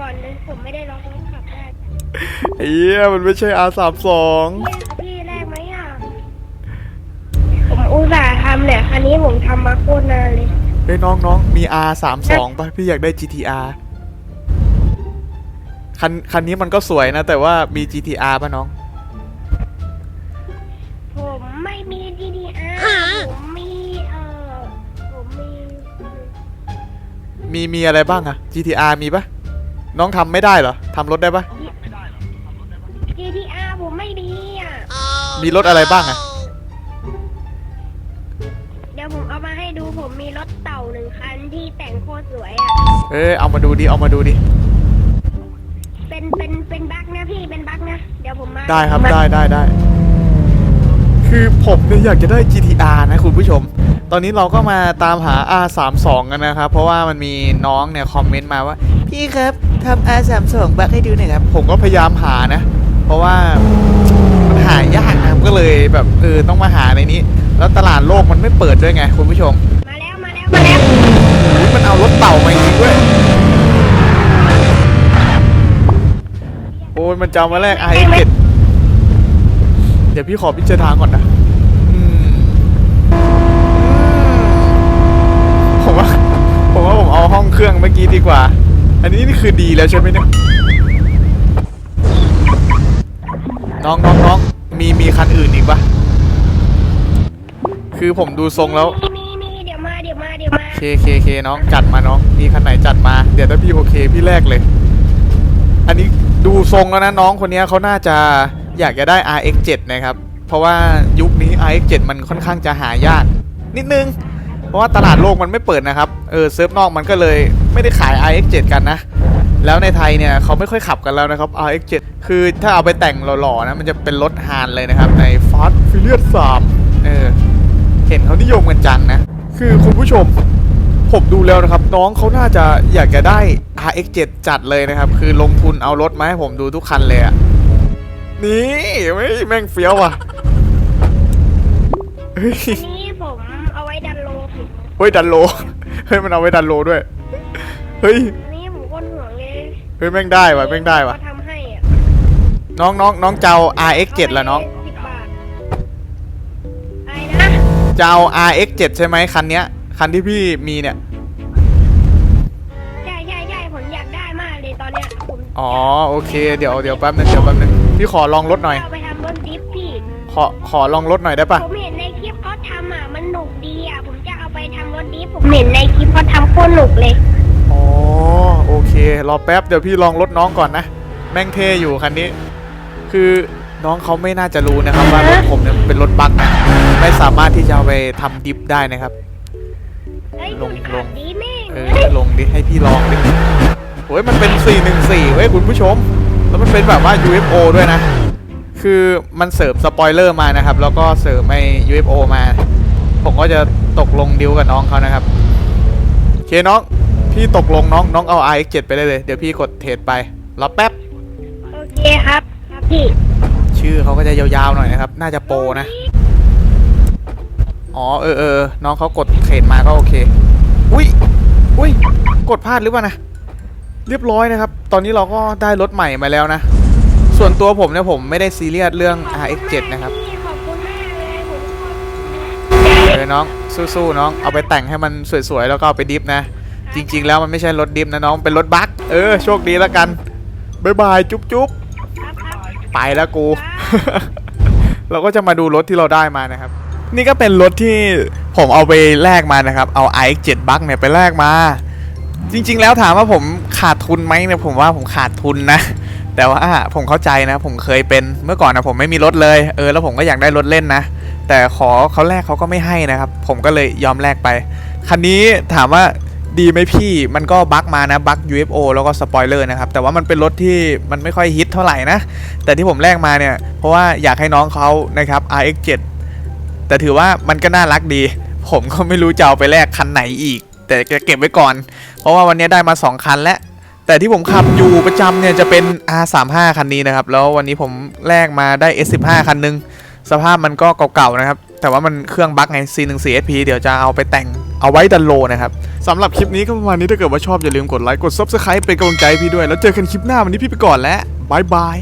ก่อนเลยผมไม่ได้ลองรถขับได้ไอ้เหี้ยมันไม่ใช่ R32 พี่แรกไหมอะ ผมอุตส่าห์ทำเนี่ยคันนี้ผมทำมาโคตรนานเลย เฮ้ยน้องน้องมี R32 ป่ะ พี่อยากได้ GTR คันคันนี้มันก็สวยนะ แต่ว่ามี GTR ป่ะน้อง ผมไม่มี DDR ผมมีเอ่อผมมี มีมีอะไรบ้างอะ GTR มีป่ะ น้องทำไม่ได้เหรอทำรถได้ป่ะ DDR ผมไม่มีอะ มีรถอะไรบ้างอะเดี๋ยวผมเอามาให้ดูผมมีรถเต่าหนึ่งคันที่แต่งโคตรสวยอะ เอ้ยเอามาดูดิเอามาดูดิ เป็นเป็นเป็นบั๊กนะพี่เป็นบั๊กนะ เดี๋ยวผมมาได้ครับมาได้ได้ได้ คือผมเนี่ยอยากจะได้ GTR นะคุณผู้ชม ตอนนี้เราก็มาตามหา R32 กันนะครับ เพราะว่ามันมีน้องเนี่ยคอมเมนต์มาว่า พี่ครับ ทำ R32 บักให้ดูหน่อยครับ ผมก็พยายามหานะ เพราะว่ามันหายากนะก็เลยแบบเออต้องมาหาในนี้ แล้วตลาดโลกมันไม่เปิดด้วยไงคุณผู้ชม มาแล้วมาแล้วมาแล้วอุ๊ยมันเอารถเต่ามาจริงด้วยโอ้ยมันจะเอามาแลก i7 เดี๋ยวพี่ขอพิจารณาก่อนนะอืมผมว่าผมว่าผมเอาห้องเครื่องเมื่อกี้ดีกว่า อันนี้นี่คือดีแล้วใช่ไหมเนี่ยน้องน้องน้องมีมีคันอื่นอีกปะคือผมดูทรงแล้วมีมีมีเดี๋ยวมาเดี๋ยวมาเดี๋ยวมาเคเคเคน้องจัดมาน้องมีคันไหนจัดมาเดี๋ยวถ้าพี่โอเคพี่แรกเลย อันนี้ดูทรงแล้วนะน้องคนเนี้ยเขาน่าจะอยากจะได้ RX7 นะครับ เพราะว่ายุคนี้ RX7 มันค่อนข้างจะหายากนิดนึง เพราะว่าตลาดโลกมันไม่เปิดนะครับ เออเซิร์ฟนอกมันก็เลยไม่ได้ขาย RX7 กันนะ แล้วในไทยเนี่ยเขาไม่ค่อยขับกันแล้วนะครับ RX7 คือถ้าเอาไปแต่งหล่อๆนะมันจะเป็นรถฮานเลยนะครับ ใน Fast Furious 3เออเห็นเขานิยมกันจังนะ คือคุณผู้ชมผมดูแล้วนะครับ น้องเขาน่าจะอยากจะได้ RX7 จัดเลยนะครับ คือลงทุนเอารถมาให้ผมดูทุกคันเลยอะนี่ไม่แม่งเฟี้ยวอะ เฮ้ยดันโล เฮ้ยมันเอาไว้ดันโลด้วย เฮ้ยอันนี้ผมก้นห่วงเลยเฮ้ยแม่งได้ว่ะแม่งได้ว่ะเขาทำให้อะน้องน้องน้องเจ้า RX7 ละน้องสิบบาทอะไรนะเจ้า RX7 ใช่ไหมคันเนี้ย คันที่พี่มีเนี่ย ใช่ใช่ใช่ผมอยากได้มากเลยตอนเนี้ยผมอ๋อโอเคเดี๋ยวเดี๋ยวแป๊บนึงเดี๋ยวแป๊บนึงพี่ขอลองรถหน่อย เอาไปทำรถดิฟพี่ขอขอลองรถหน่อยได้ปะผมเผมเห็นในคลิปเขาทำโคตรหนุกเลย อ๋อโอเค รอแป๊บเดี๋ยวพี่ลองรถน้องก่อนนะ แม่งเท่อยู่คันนี้ คือน้องเขาไม่น่าจะรู้นะครับว่ารถผมเนี่ยเป็นรถบัคนะไม่สามารถที่จะเอาไปทำดิฟได้นะครับ เฮ้ยลงคุณลขับงดีแม่งเออเฮ้ยลงดิให้พี่ลองดิโอ้ยมันเป็น 414เว้ยคุณผู้ชม แล้วมันเป็นแบบว่า UFO ด้วยนะ คือมันเสริมสปอยเลอร์มานะครับ แล้วก็เสริมไอ้ UFO มา ผมก็จะ ตกลงดิวกับน้องเขานะครับโอเคน้อง พี่ตกลงน้องน้องเอา RX7 ไปได้เลย เดี๋ยวพี่กดเทรดไปรอแป๊บ โอเคครับ ครับพี่ ชื่อเขาก็จะยาวๆหน่อยนะครับ น่าจะโปรนะ อ๋อเออเออน้องเขากดเทรดมาก็โอเค อุ้ยอุ้ยกดพลาดหรือเปล่านะ เรียบร้อยนะครับ ตอนนี้เราก็ได้รถใหม่มาแล้วนะ ส่วนตัวผมเนี่ยผมไม่ได้ซีเรียสเรื่อง RX7 นะครับ พี่ขอบคุณมากเลยผม เออ น้อง สู้ๆน้อง เอาไปแต่งให้มันสวยๆ แล้วก็เอาไปดิฟนะ จริง ๆ แล้วมันไม่ใช่รถดิฟนะน้อง เป็นรถบัคเออ โชคดีแล้วกันบ๊ายบายจุ๊บจุ๊บไปแล้วกู เราก็จะมาดูรถที่เราได้มานะครับ นี่ก็เป็นรถที่ผมเอาไปแลกมานะครับ เอา iX7 บัคเนี่ยไปแลกมา จริง ๆ แล้วถามว่าผมขาดทุนไหมเนี่ยผมว่าผมขาดทุนนะ แต่ว่าผมเข้าใจนะ ผมเคยเป็นเมื่อก่อนนะผมไม่มีรถเลยเออแล้วผมก็อยากได้รถเล่นนะ แต่ขอเขาแลกเขาก็ไม่ให้นะครับ ผมก็เลยยอมแลกไป คันนี้ถามว่าดีไหมพี่มันก็บั๊กมานะบั๊ก UFO แล้วก็สปอยเลอร์นะครับ แต่ว่ามันเป็นรถที่มันไม่ค่อยฮิตเท่าไหร่นะ แต่ที่ผมแลกมาเนี่ย เพราะว่าอยากให้น้องเขานะครับ RX7 แต่ถือว่ามันก็น่ารักดี ผมก็ไม่รู้จะเอาไปแลกคันไหนอีก แต่จะเก็บไว้ก่อน เพราะว่าวันนี้ได้มา 2 คันแล้ว แต่ที่ผมขับอยู่ประจำเนี่ยจะเป็น R35 คันนี้นะครับ แล้ววันนี้ผมแลกมาได้ S15 คันหนึง สภาพมันก็เก่าๆนะครับ แต่ว่ามันเครื่องบั๊กไง C14SP เดี๋ยวจะเอาไปแต่งเอาไว้ดันโลนะครับสำหรับคลิปนี้ก็ประมาณนี้ถ้าเกิดว่าชอบอย่าลืมกดไลค์กด Subscribe เป็นกำลังใจพี่ด้วย แล้วเจอกันคลิปหน้าวันนี้พี่ไปก่อนแล้วบายบาย